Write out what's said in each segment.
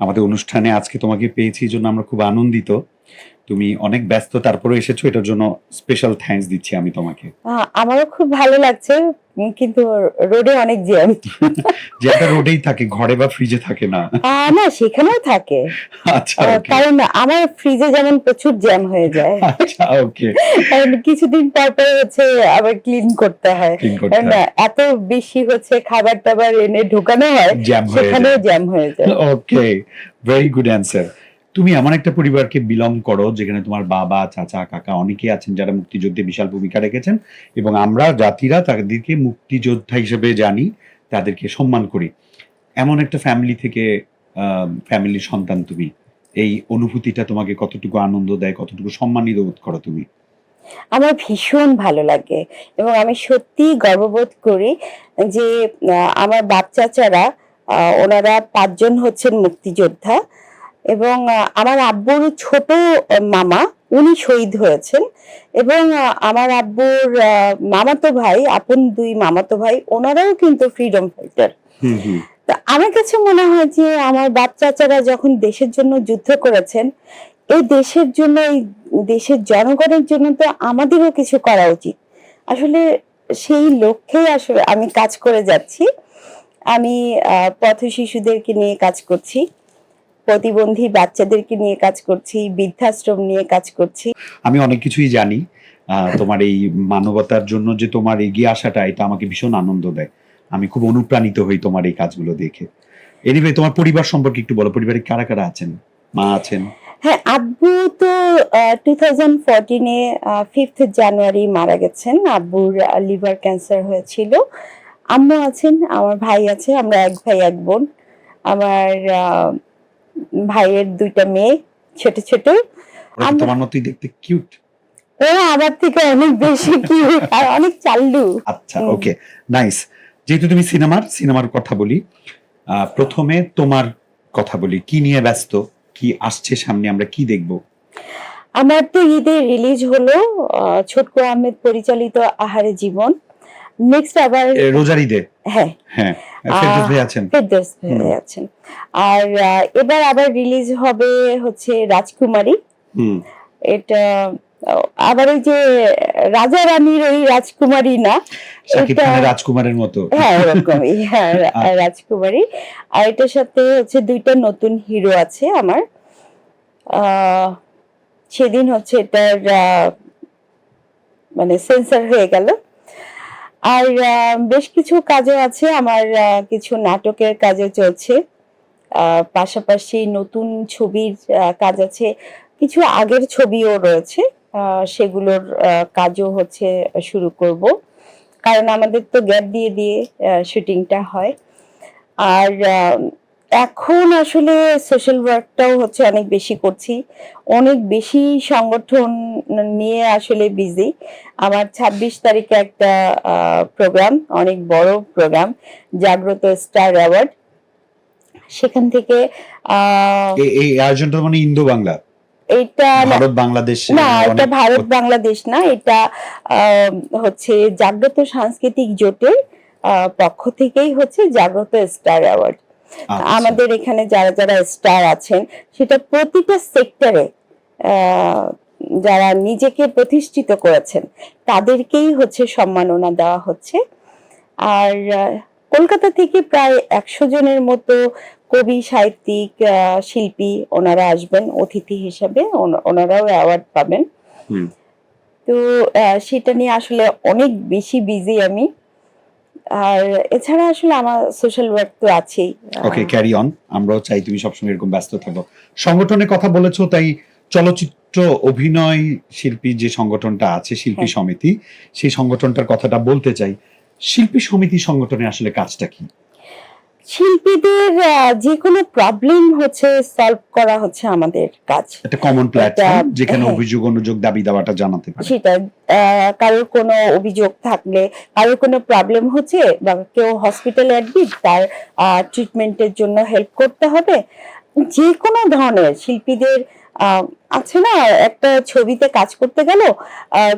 আমাদের অনুষ্ঠানে আজকে তোমাকে পেয়েছি জন্য আমরা খুব আনন্দিত। তুমি অনেক ব্যস্ত তারপরে এসেছ এটার জন্য স্পেশাল থ্যাঙ্কস দিচ্ছি আমি তোমাকে। আমারও খুব ভালো লাগছে কিন্তু রোডে অনেক জ্যাম। যে একটা রোডেই থাকে ঘরে বা ফ্রিজে থাকে না। না সেখানেও থাকে। আচ্ছা কারণ আমার ফ্রিজে যেমন প্রচুর জ্যাম হয়ে যায়। আচ্ছা ওকে কারণ কিছুদিন পর পর হচ্ছে আবার ক্লিন করতে হয়। কারণ এত বেশি হচ্ছে খাবার টাবার এনে ঢোকানো হয় সেখানেও জ্যাম হয়ে যায়। ওকে ভেরি গুড অ্যান্সার তুমি এমন একটা পরিবারকে বিলং করো যেখানে তোমার বাবা চাচা কাকা অনেকেই আছেন যারা মুক্তিযুদ্ধে বিশাল ভূমিকা রেখেছেন এবং আমরা জাতিরা তাদেরকে মুক্তিযোদ্ধা হিসেবে জানি তাদেরকে সম্মান করি। এমন একটা ফ্যামিলি থেকে ফ্যামিলির সন্তান তুমি। এই অনুভূতিটা তোমাকে কতটুকু আনন্দ দেয় কতটুকু সম্মানিত বোধ করো তুমি? আমার ভীষণ ভালো লাগে এবং আমি সত্যি গর্ববোধ করি যে আমার বাচ্চাচারা আহ, ওনারা পাঁচজন হচ্ছেন মুক্তিযোদ্ধা। এবং আমার আব্বুর ছোট মামা উনি শহীদ হয়েছেন। এবং আমার আব্বুর মামাতো ভাই আপন দুই মামাতো ভাই ওনারাও কিন্তু ফ্রিডম ফাইটার তা আমার কাছে মনে হয় যে আমার বাচ্চাচারা যখন দেশের জন্য যুদ্ধ করেছেন এই দেশের জন্য এই দেশের জনগণের জন্য তো আমাদেরও কিছু করা উচিত। আসলে সেই লক্ষ্যেই আসলে আমি কাজ করে যাচ্ছি। আমি আহ, পথ শিশুদেরকে নিয়ে কাজ করছি। প্রতিবন্ধী বাচ্চাদেরকে নিয়ে কাজ করছি বৃদ্ধাশ্রম নিয়ে কাজ করছি। আমি অনেক কিছুই জানি। তোমার এই মানবতার জন্য যে তোমার এগিয়ে আসাটা এটা আমাকে ভীষণ আনন্দ দেয়। আমি খুব অনুপ্রাণিত হই তোমার এই কাজগুলো দেখে। এনিওয়ে তোমার পরিবার সম্পর্কে একটু বলো পরিবারে কারা কারা আছেন? মা আছেন? হ্যাঁ আব্বু তো টু থাউজেন্ড ফোরটিনে ফিফথ জানুয়ারি মারা গেছেন। আব্বুর লিভার ক্যান্সার হয়েছিল। আম্মু আছেন আমার ভাই আছে আমরা এক ভাই এক বোন। আমার ভাইয়ের দুইটা মেয়ে ছোট ছোট। তোমার মতোই দেখতে কিউট ওরা আমার থেকে অনেক বেশি কি আর অনেক চাল্লু। আচ্ছা ওকে নাইস যেহেতু তুমি সিনেমার সিনেমার কথা বলি প্রথমে তোমার কথা বলি কি নিয়ে ব্যস্ত কি আসছে সামনে আমরা কি দেখব? আমার তো ঈদে রিলিজ হলো ছোটকু আহমেদ পরিচালিত আহারে জীবন। নেক্সট আবার রোজার ঈদে? হ্যাঁ। হ্যাঁ। আছেন। ফেরদৌস ভাই আছেন। আর এবার আবার রিলিজ হবে হচ্ছে রাজকুমারী। এটা আবার ওই যে রাজা রানীর ওই রাজকুমারী না রাজকুমারের মতো। হ্যাঁ ওরকমই। হ্যাঁ। রাজকুমারী। আর এটার সাথে হচ্ছে দুইটা নতুন হিরো আছে আমার। আহ, সেদিন হচ্ছে এটার মানে সেন্সার হয়ে গেল। আর বেশ কিছু কাজও আছে, আমার কিছু নাটকের কাজে চলছে। পাশাপাশি নতুন ছবির কাজ আছে। কিছু আগের ছবিও রয়েছে সেগুলোর কাজও হচ্ছে, শুরু করব। কারণ আমাদের তো গ্যাপ দিয়ে দিয়ে শুটিংটা হয়। আর এখন আসলে সোশ্যাল ওয়ার্কটাও হচ্ছে অনেক বেশি করছি। অনেক বেশি সংগঠন নিয়ে আসলে বিজি আমার ছাব্বিশ তারিখে একটা প্রোগ্রাম অনেক বড় প্রোগ্রাম জাগ্রত স্টার অ্যাওয়ার্ড। সেখান থেকে আহ, এই- আয়োজনটা মানে ইন্দো বাংলা। এইটা না- ভারত বাংলাদেশ না এটা ভারত বাংলাদেশ না এটা আহ, হচ্ছে জাগ্রত সাংস্কৃতিক জোটের আহ, পক্ষ থেকেই হচ্ছে জাগ্রত স্টার অ্যাওয়ার্ড। আমাদের এখানে যারা যারা স্টার আছেন সেটা প্রতিটা সেক্টরে যারা নিজেকে প্রতিষ্ঠিত করেছেন তাদেরকেই হচ্ছে সম্মাননা দেওয়া হচ্ছে। আর কলকাতা থেকে প্রায় একশো জনের মতো কবি সাহিত্যিক শিল্পী ওনারা আসবেন অতিথি হিসাবে ওনারাও অ্যাওয়ার্ড পাবেন। তো সেটা নিয়ে আসলে অনেক বেশি বিজি আমি। আর এছাড়া আসলে আমার সোশ্যাল ওয়ার্ক তো আছেই। ওকে ক্যারি অন আমরাও চাই তুমি সবসময় এরকম ব্যস্ত থাকো। সংগঠনের কথা বলেছ তাই চলচ্চিত্র অভিনয় শিল্পী যে সংগঠনটা আছে শিল্পী হ্যাঁ। সমিতি সেই সংগঠনটার কথাটা বলতে চাই। শিল্পী সমিতি সংগঠনে আসলে কাজটা কি? শিল্পীদের যে কোনো প্রবলেম হচ্ছে সলভ করা হচ্ছে আমাদের কাজ। একটা কমন প্ল্যাটফর্ম যেখানে হ্যাঁ। অভিযোগ অনুযোগ দাবি দাওয়াটা জানাতে পারে। সেটা আহ, কারোর কোনো অভিযোগ থাকলে কারোর কোনো প্রবলেম হচ্ছে বা কেউ হসপিটালে অ্যাডমিট তার ট্রিটমেন্টের জন্য হেল্প করতে হবে যে কোনো ধরনের শিল্পীদের আছে না একটা ছবিতে কাজ করতে গেল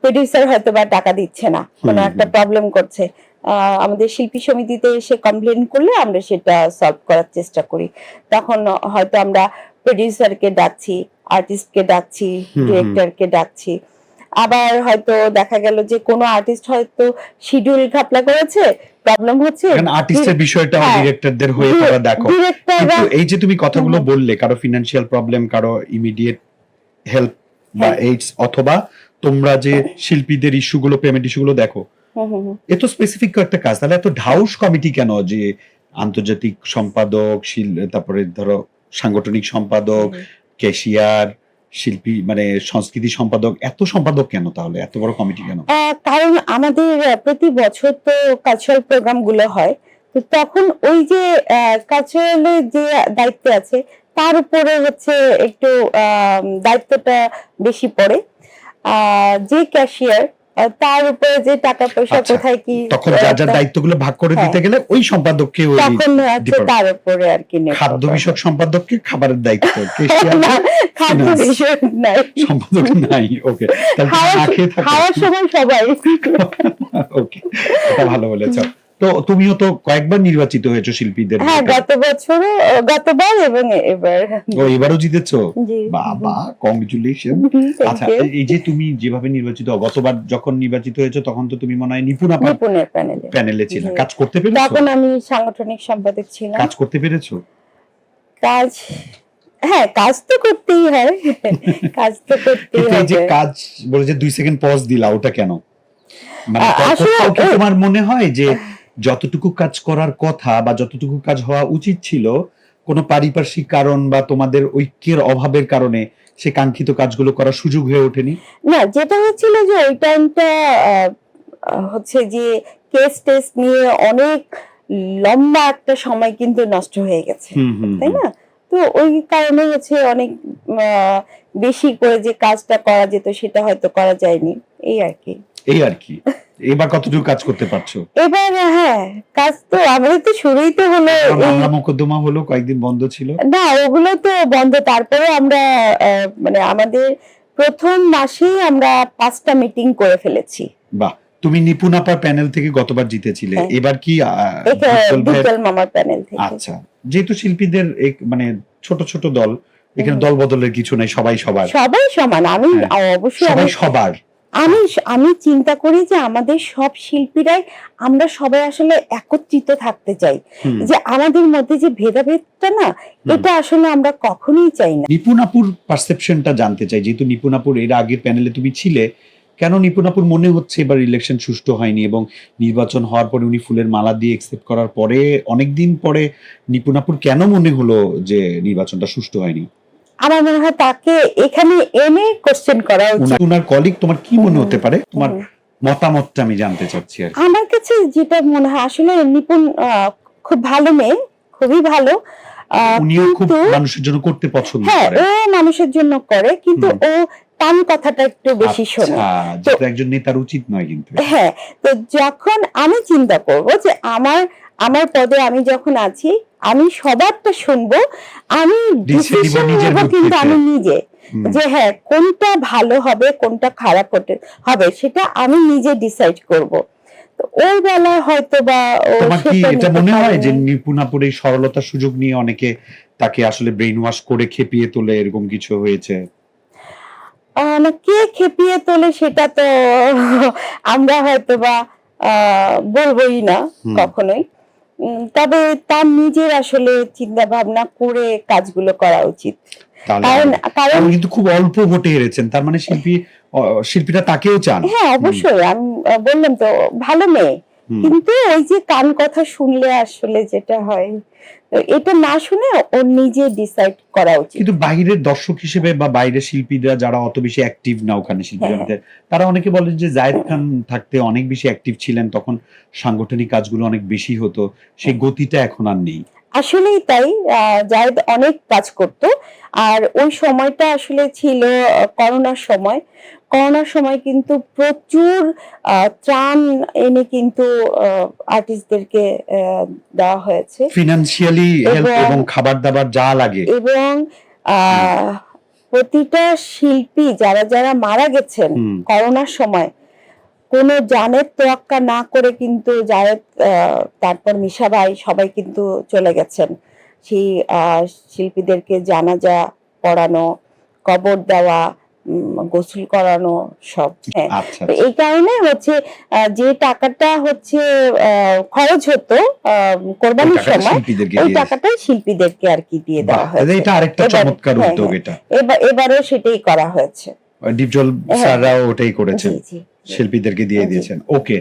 প্রডিউসার হয়তো বা টাকা দিচ্ছে না কোনো একটা প্রবলেম করছে। আহ, আমাদের শিল্পী সমিতিতে এসে কমপ্লেন করলে আমরা সেটা সলভ করার চেষ্টা করি। তখন হয়তো আমরা প্রডিউসারকে ডাকছি আর্টিস্টকে ডাকছি। ডিরেক্টরকে ডাকছি। আবার হয়তো দেখা গেল যে কোনো আর্টিস্ট হয়তো শিডিউল ঘাপলা করেছে প্রবলেম হচ্ছে আর্টিস্টের বিষয়টা হ্যাঁ। ডিরেক্টরদের হয়ে তোমরা দেখো কিন্তু এই যে তুমি কথাগুলো বললে কারও ফিনান্সিয়াল প্রবলেম কারও ইমিডিয়েট হেল্প বা হ্যাঁ। এইডস অথবা তোমরা যে শিল্পীদের ইস্যুগুলো পেমেন্ট ইস্যুগুলো দেখো। এ তো স্পেসিফিক একটা কাজ তাহলে এত ঢাউস কমিটি কেন যে আন্তর্জাতিক সম্পাদক তারপরে ধরো সাংগঠনিক সম্পাদক ক্যাশিয়ার শিল্পী মানে সংস্কৃতি সম্পাদক, এত সম্পাদক কেন তাহলে? এত বড় কমিটি কেন? কারণ আমাদের প্রতি বছর তো কালচারাল প্রোগ্রামগুলো হয়। তো তখন ওই যে কালচারালের যে দায়িত্ব আছে, তার উপরে হচ্ছে একটু দায়িত্বটা বেশি পড়ে। যে ক্যাশিয়ার তার উপরে যে টাকা পয়সা আচ্ছা, কোথায় কি তখন যার যার আহ, দায়িত্বগুলো ভাগ করে দিতে হ্যাঁ। গেলে ওই সম্পাদককে ওই তখন হচ্ছে তার উপরে আর কি খাদ্য। বিষয়ক সম্পাদককে খাবারের দায়িত্ব খাদ্য বিষয়ক নাই। সম্পাদক নাই ওকে খাওয়ার সময় সবাই। ওকে এটা ভালো বলেছ। তো তুমিও তো কয়েকবার নির্বাচিত হয়েছো শিল্পীদের হ্যাঁ গত বছরও গতবার এবং এবার। ও এবারও জিতেছো? বাবা কংগ্রেচুলেশন আচ্ছা এই যে তুমি যেভাবে নির্বাচিত গতবার যখন নির্বাচিত হয়েছো তখন তো তুমি মনে হয় নিপুণ নিপুণের প্যানেলে প্যানেলে ছিল। কাজ করতে পেরেছ? তখন আমি সাংগঠনিক সম্পাদক ছিলাম। কাজ করতে পেরেছ? কাজ হ্যাঁ কাজ তো করতেই হয়। কাজ তো করতেই এই যে কাজ বলে যে দুই সেকেন্ড পজ দিলা ওটা কেন? মানে তোমার মনে হয় যে যতটুকু কাজ করার কথা বা যতটুকু কাজ হওয়া উচিত ছিল কোনো পারিপার্শ্বিক কারণ বা তোমাদের ঐক্যের অভাবের কারণে সে কাঙ্ক্ষিত কাজগুলো করার সুযোগ হয়ে ওঠেনি? না যেটা হচ্ছিল যে ওই টাইমটা হচ্ছে যে কেস টেস্ট নিয়ে অনেক লম্বা একটা সময় কিন্তু নষ্ট হয়ে গেছে তাই না? তো ওই কারণে হচ্ছে অনেক বেশি করে যে কাজটা করা যেত সেটা হয়তো করা যায়নি এই আর কি। এই আর কি। এবার কতটুকু কাজ করতে পারছ? এবার হ্যাঁ কাজ তো আমাদের তো শুরুই তো হলো মামলা মোকদ্দমা হলো কয়েকদিন বন্ধ ছিল। না ওগুলো তো বন্ধ। তারপরে আমরা মানে আমাদের প্রথম মাসেই আমরা পাঁচটা মিটিং করে ফেলেছি। বাহ তুমি নিপুণ আপার প্যানেল থেকে গতবার জিতেছিলে। হ্যাঁ। এবার কি বিটল মামার প্যানেল থেকে। আচ্ছা যেহেতু শিল্পীদের এক মানে ছোট ছোট দল এখানে দল বদলের কিছু নাই সবাই সবার। সবাই সমান। আমি হ্যাঁ। অবশ্যই সবাই সবার। আমি আমি চিন্তা করি যে আমাদের সব শিল্পীরাই আমরা সবাই আসলে একত্রিত থাকতে চাই। যে আমাদের মধ্যে যে ভেদাভেদটা না এটা আসলে আমরা কখনোই চাই না। নিপুণাপুর পারসেপশনটা জানতে চাই। যেহেতু নিপুণাপুর এর আগের প্যানেলে তুমি ছিলে কেন নিপুণাপুর মনে হচ্ছে এবার ইলেকশন সুষ্ঠু হয়নি এবং নির্বাচন হওয়ার পরে উনি ফুলের মালা দিয়ে একসেপ্ট করার পরে অনেকদিন পরে নিপুণাপুর কেন মনে হলো যে নির্বাচনটা সুষ্ঠু হয়নি? আমার মনে হয় তাকে এখানে এনে কোশ্চেন করা উচিত। উনার- কলিগ তোমার কি মনে হতে পারে? তোমার মতামতটা আমি জানতে চাচ্ছি আর আমার কাছে যেটা মনে হয় আসলে নিপুণ খুব ভালো মেয়ে খুবই ভালো। উনিও খুব মানুষের জন্য করতে পছন্দ হ্যাঁ করে। ও মানুষের জন্য করে কিন্তু ও টান কথাটা একটু বেশি শোনে। আচ্ছা, যেটা একজন নেতার উচিত নয় কিন্তু। হ্যাঁ তো যখন আমি চিন্তা করব যে আমার আমার পদে আমি যখন আছি আমি সবারটা শুনব। আমি ডিসিশন কিন্তু আমি নিজে। যে হ্যাঁ কোনটা ভালো হবে কোনটা খারাপ হবে সেটা আমি নিজে ডিসাইড করব। ওই বেলায় হয়তো বা তোমার কি এটা মনে হয় যে। নিপুণাপুর এই সরলতার সুযোগ নিয়ে অনেকে তাকে আসলে ব্রেইন ওয়াশ করে খেপিয়ে তোলে এরকম কিছু হয়েছে? কে খেপিয়ে তোলে সেটা তো আমরা হয়তো বা আহ, বলবোই না। কখনোই। তবে তার নিজের আসলে চিন্তা ভাবনা করে কাজগুলো করা উচিত। কারণ কারণ কিন্তু খুব অল্প ভোটে হেরেছেন তার মানে শিল্পী শিল্পীরা তাকেও চান। হ্যাঁ অবশ্যই আমি বললাম তো ভালো মেয়ে। কিন্তু ওই যে কান কথা শুনলে আসলে যেটা হয় এটা না শুনে ও নিজে ডিসাইড করা উচিত। কিন্তু বাইরের দর্শক হিসেবে বা বাইরের শিল্পীরা যারা অত বেশি অ্যাক্টিভ না ওখানে শিল্পী হ্যাঁ। তারা অনেকে বলেন যে জায়েদ খান থাকতে অনেক বেশি অ্যাক্টিভ ছিলেন তখন সাংগঠনিক কাজগুলো অনেক বেশি হতো সেই গতিটা এখন আর নেই। আসলেই তাই জায়েদ অনেক কাজ করত আর ওই সময়টা আসলে ছিল করোনার সময় করোনার সময় কিন্তু প্রচুর ত্রাণ এনে কিন্তু আর্টিস্টদেরকে দেওয়া হয়েছে। ফিনান্সিয়ালি হেল্প এবং- খাবার দাবার যা লাগে। এবং প্রতিটা শিল্পী যারা যারা মারা গেছেন করোনার সময় কোনো জানের তোয়াক্কা না করে কিন্তু জায়েদ আহ, তারপর মিশা ভাই সবাই কিন্তু চলে গেছেন। সেই আহ, শিল্পীদেরকে জানাজা পড়ানো কবর দেওয়া গোসল করানো সব হ্যাঁ। আচ্ছা তো এই কারণে হচ্ছে যে টাকাটা হচ্ছে খরচ হতো কোরবানির সময় শিল্পীদেরকে ওই টাকাটা শিল্পীদেরকে আর কি দিয়ে দেওয়া হয়েছে। এটা আরেকটা চমৎকার হ্যাঁ, উদ্যোগ হ্যাঁ। এটা। এবার এবারেও সেটাই করা হয়েছে। ডিপজল হ্যাঁ। স্যাররাও ওটাই করেছেন। শিল্পীদেরকে দিয়ে দিয়েছেন। ওকে